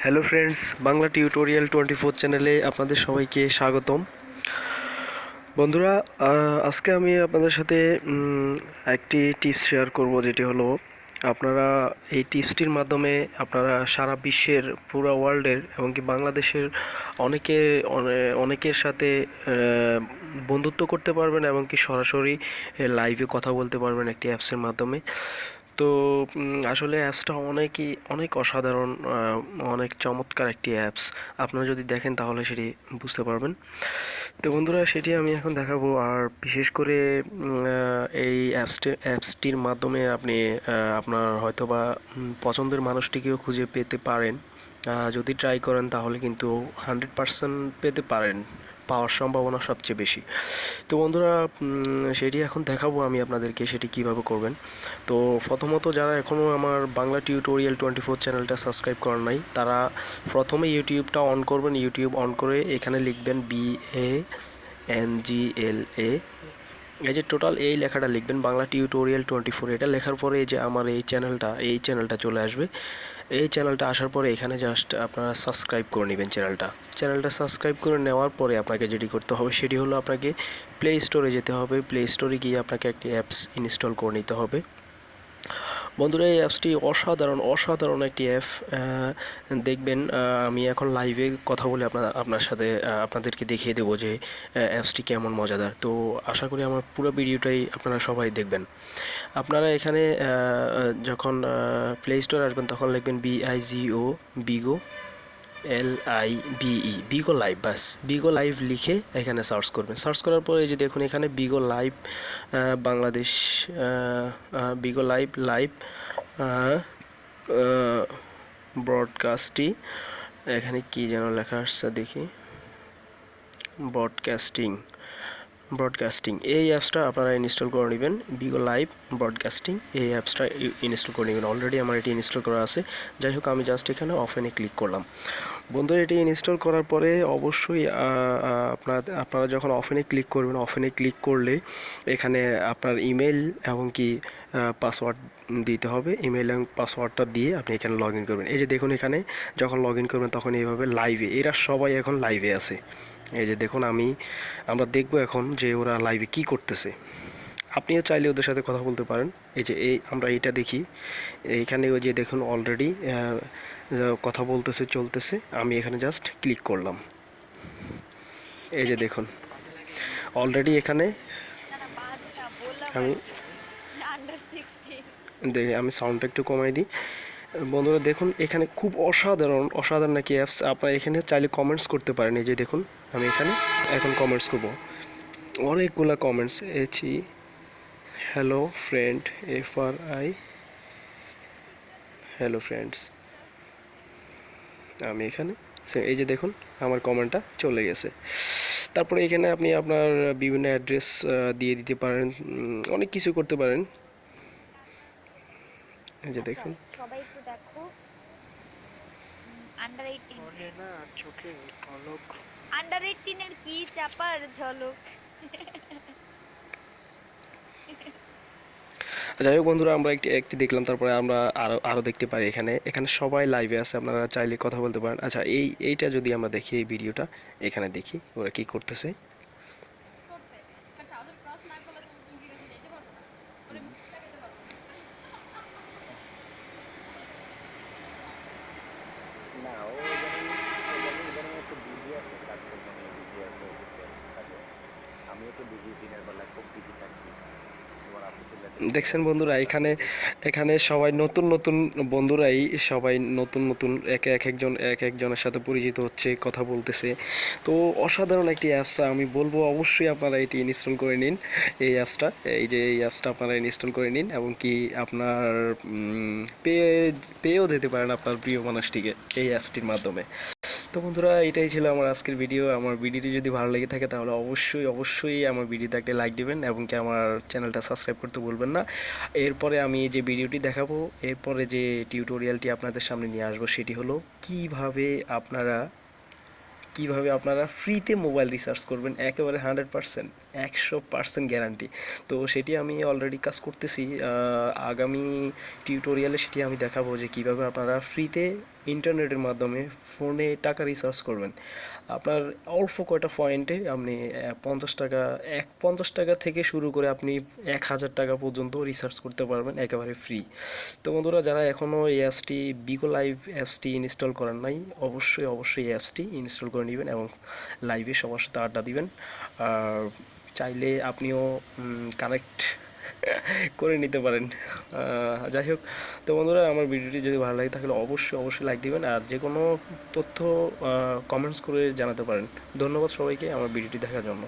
Hello friends, Bangla tutorial twenty four চ্যানেলে আপনাদের সবাইকে স্বাগতম। বন্ধুরা আজকে আমি আপনাদের সাথে একটি টিপস শেয়ার করব যেটি হলো, আপনারা এই টিপসটির মাধ্যমে আপনারা সারা বিশ্বের পুরো ওয়ার্ল্ডের এমনকি বাংলাদেশের অনেকে, অনে- অনেকের সাথে বন্ধুত্ব করতে পারবেন এমনকি সরাসরি লাইভে কথা বলতে পারবেন একটি অ্যাপসের মাধ্যমে। তো আসলে অ্যাপসটা অনেকই অনেক অসাধারণ অনেক চমৎকার একটি অ্যাপস আপনারা যদি দেখেন তাহলে সেটি বুঝতে পারবেন। তো বন্ধুরা সেটি আমি এখন দেখাবো। আর বিশেষ করে এই অ্যাপসটি অ্যাপসটির মাধ্যমে আপনি আপনার হয়তোবা উম, পছন্দের মানুষটিকেও খুঁজে পেতে পারেন। যদি ট্রাই করেন তাহলে কিন্তু হান্ড্রেড পার্সেন্ট পেতে পারেন। পাওয়ার সম্ভাবনা সবচেয়ে বেশি। তো বন্ধুরা সেটি এখন দেখাবো আমি আপনাদেরকে সেটি কীভাবে করবেন। তো প্রথমত যারা এখনও আমার বাংলা টিউটোরিয়াল টোয়েন্টি ফোর চ্যানেলটা সাবস্ক্রাইব করেন নাই, তারা প্রথমে ইউটিউবটা অন করবেন। ইউটিউব অন করে এখানে লিখবেন বি এ এন জি এল এ এই যে টোটাল এই লেখাটা লিখবেন, বাংলা টিউটোরিয়াল টোয়েন্টি ফোর এটা লেখার পরে এই যে আমার এই চ্যানেলটা এই চ্যানেলটা চলে আসবে। এই চ্যানেলটা আসার পরে এখানে জাস্ট আপনারা সাবস্ক্রাইব করে নেবেন চ্যানেলটা চ্যানেলটা সাবস্ক্রাইব করে নেওয়ার পরে আপনাকে যেটি করতে হবে, সেটি হলো আপনাকে প্লে স্টোরে যেতে হবে। প্লে স্টোরে গিয়ে আপনাকে একটি অ্যাপস ইনস্টল করে নিতে হবে। বন্ধুরা, এই অ্যাপসটি অসাধারণ অসাধারণ একটি অ্যাপ দেখবেন আমি এখন লাইভে কথা বলে আপনার আপনার সাথে আপনাদেরকে দেখিয়ে দেবো যে অ্যাপসটি কেমন মজাদার। তো আশা করি আমার পুরো ভিডিওটাই আপনারা সবাই দেখবেন। আপনারা এখানে যখন প্লে স্টোর আসবেন, তখন লিখবেন B I G O Bigo L I V E Bigo live bus. Bigo live লিখে এখানে সার্চ করবেন। সার্চ করার পরে যে দেখুন, এখানে Bigo live Bangladesh Bigo live live ব্রডকাস্টটি এখানে কি যেন লেখা আসছে দেখি। ব্রডকাস্টিং ব্রডকাস্টিং এই অ্যাপসটা আপনারা ইনস্টল করে নেবেন। বিগো লাইভ ব্রডকাস্টিং এই অ্যাপসটা ইনস্টল করে নেবেন। অলরেডি আমার এটি ইনস্টল করা আছে। যাই হোক, আমি জাস্ট এখানে অফেনে ক্লিক করলাম। বন্ধুরা, এটি ইনস্টল করার পরে অবশ্যই আপনার, আপনারা যখন অফেনে ক্লিক করবেন অফেনে ক্লিক করলে এখানে আপনার ইমেল এবং কি পাসওয়ার্ড দিতে হবে ইমেল এবং পাসওয়ার্ডটা দিয়ে আপনি এখানে লগ ইন করবেন। এই যে দেখুন এখানে যখন লগ ইন করবেন তখন এইভাবে লাইভে এরা সবাই এখন লাইভে আছে। এই যে দেখুন আমি, আমরা দেখব এখন যে ওরা লাইভে কি করতেছে। আপনিও চাইলে ওদের সাথে কথা বলতে পারেন। এই যে এই, আমরা এইটা দেখি। এইখানে ওই যে দেখুন অলরেডি কথা বলতেছে, চলতেছে। আমি এখানে জাস্ট ক্লিক করলাম। এই যে দেখুন। অলরেডি এখানে আমি দেখি আমি সাউন্ডটা একটু কমাই দিই। বন্ধুরা, দেখুন, এখানে খুব অসাধারণ অসাধারণ নাকি অ্যাপস আপনারা এখানে চাইলে কমেন্টস করতে পারেন। এই যে দেখুন, আমি এখানে এখন কমেন্টস করব। অনেকগুলা comments AC hello friend F R I hello friends আমি এখানে এই যে দেখুন, আমার কমেন্টটা চলে গেছে। তারপরে এখানে আপনি আপনার বিভিন্ন অ্যাড্রেস দিয়ে দিতে পারেন অনেক কিছু করতে পারেন। এই যে দেখুন। সবাই একটু দেখো। আন্ডার এইটিন না চোখে পলক আন্ডার এইটিনের কি চাপার ঝলক? যাই হোক বন্ধুরা আমরা একটি একটি দেখলাম তারপরে আমরা আরও আরও দেখতে পারি এখানে। এখানে সবাই লাইভে আছে আপনারা চাইলে কথা বলতে পারেন। আচ্ছা এই এইটা যদি আমরা দেখি এই ভিডিওটা এখানে দেখি ওরা কি করতেছে করতে কারণ ট্রাউজার ক্রস না করলে তুমি টুঙ্গির কাছে যেতে পারবে না ওরে মুখ দেখাতে পারবে না না ও একটু বিজি আছে কাজ নিয়ে বিজি আছে আমি একটু বিজি দিনের বেলা খুব বিজি থাকি তোমার আপু চলে দেখছেন বন্ধুরা, এখানে এখানে সবাই নতুন নতুন বন্ধুরাই সবাই নতুন নতুন এক এক একজন, এক একজনের সাথে পরিচিত হচ্ছে, কথা বলতেছে। তো অসাধারণ একটি অ্যাপস আমি বলব, অবশ্যই আপনারা এটি ইনস্টল করে নিন, এই অ্যাপসটা এই যে এই অ্যাপসটা আপনারা ইনস্টল করে নিন, এবং কি আপনার পেয়ে, পেয়েও যেতে পারেন আপনার প্রিয় মানুষটিকে এই অ্যাপসটির মাধ্যমে। তো বন্ধুরা, এটাই ছিল আমার আজকের ভিডিও আমার ভিডিওটি যদি ভালো লেগে থাকে, তাহলে অবশ্যই অবশ্যই আমার ভিডিওতে একটা লাইক দেবেন এবং কি আমার চ্যানেলটা সাবস্ক্রাইব করতে ভুলবেন না। এরপরে আমি যে ভিডিওটি দেখাবো, এরপরে যে টিউটোরিয়ালটি আপনাদের সামনে নিয়ে আসব, সেটি হলো কীভাবে আপনারা কীভাবে আপনারা ফ্রিতে মোবাইল রিচার্জ করবেন, একেবারে হান্ড্রেড পার্সেন্ট একশো পার্সেন্ট গ্যারান্টি তো সেটি আমি অলরেডি কাজ করতেছি। আগামী টিউটোরিয়ালে সেটি আমি দেখাবো যে কীভাবে আপনারা ফ্রিতে ইন্টারনেটের মাধ্যমে ফোনে টাকা রিচার্জ করবেন। আপনার অল্প কয়টা পয়েন্টে আপনি পঞ্চাশ টাকা, এক, পঞ্চাশ টাকা থেকে শুরু করে আপনি এক হাজার টাকা পর্যন্ত রিচার্জ করতে পারবেন, একেবারে ফ্রি তো বন্ধুরা, যারা এখনও এই অ্যাপসটি বিগো লাইভ অ্যাপসটি ইনস্টল করেন নাই, অবশ্যই অবশ্যই এই অ্যাপসটি ইনস্টল করে নেবেন এবং লাইভে সবার সাথে আড্ডা দিবেন। আর চাইলে আপনিও কানেক্ট করে নিতে পারেন। যাই হোক, তো বন্ধুরা, আমার ভিডিওটি যদি ভালো লাগে তাহলে অবশ্যই অবশ্যই লাইক দিবেন আর যে কোনো তথ্য কমেন্টস করে জানাতে পারেন। ধন্যবাদ সবাইকে আমার ভিডিওটি দেখার জন্য।